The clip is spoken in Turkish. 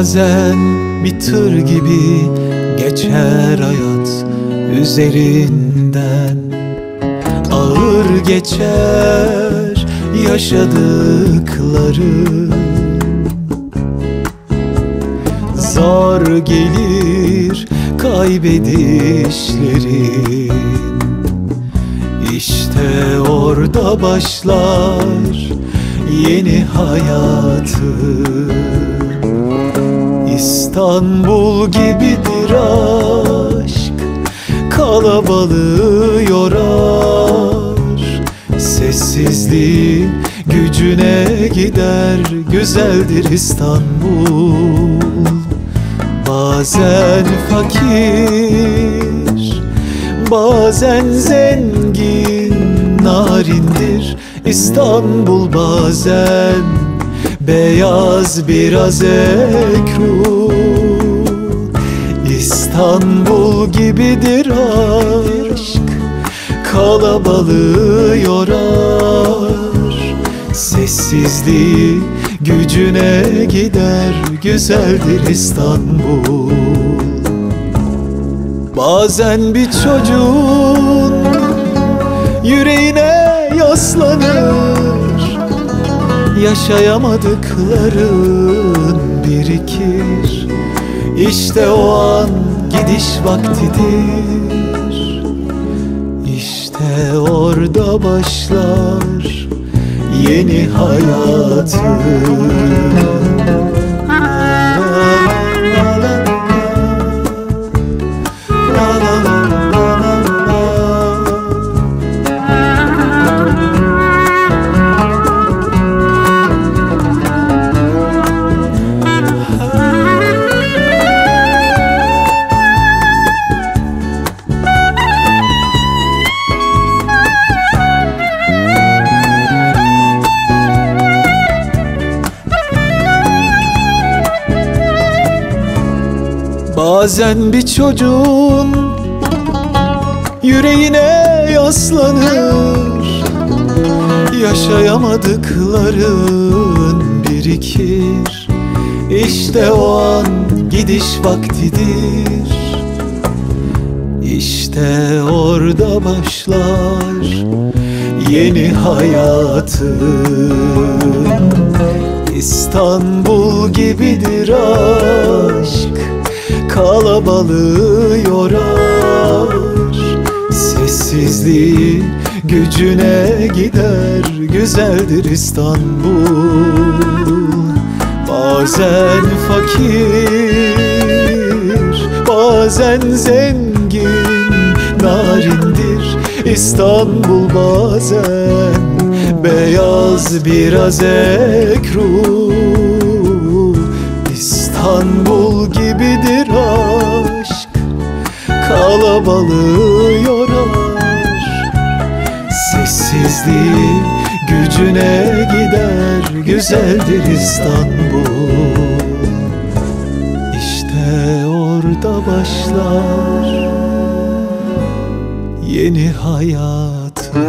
Bazen bir tır gibi geçer hayat üzerinden. Ağır geçer yaşadıkları. Zor gelir kaybedişlerin. İşte orada başlar yeni hayatı İstanbul gibidir aşk Kalabalığı yorar. Sessizliğin gücüne gider Güzeldir İstanbul. Bazen fakir Bazen zengin Narindir İstanbul bazen Beyaz biraz ekru İstanbul gibidir aşk Kalabalığı yorar. Sessizliği gücüne gider Güzeldir İstanbul. Bazen bir çocuğun yüreğine yaslanır Yaşayamadıkların birikir. İşte o an gidiş vaktidir. İşte orada başlar yeni hayatın Bazen bir çocuğun yüreğine yaslanır. Yaşayamadıkların birikir. İşte o an gidiş vaktidir. İşte orada başlar yeni hayatın. İstanbul gibidir aşk Kalabalığı yorar Sessizliği gücüne gider Güzeldir İstanbul. Bazen fakir Bazen zengin Narindir İstanbul bazen. Beyaz biraz ekru Kalabalığı yorar Sessizliği gücüne gider Güzeldir İstanbul. İşte orada başlar Yeni hayatım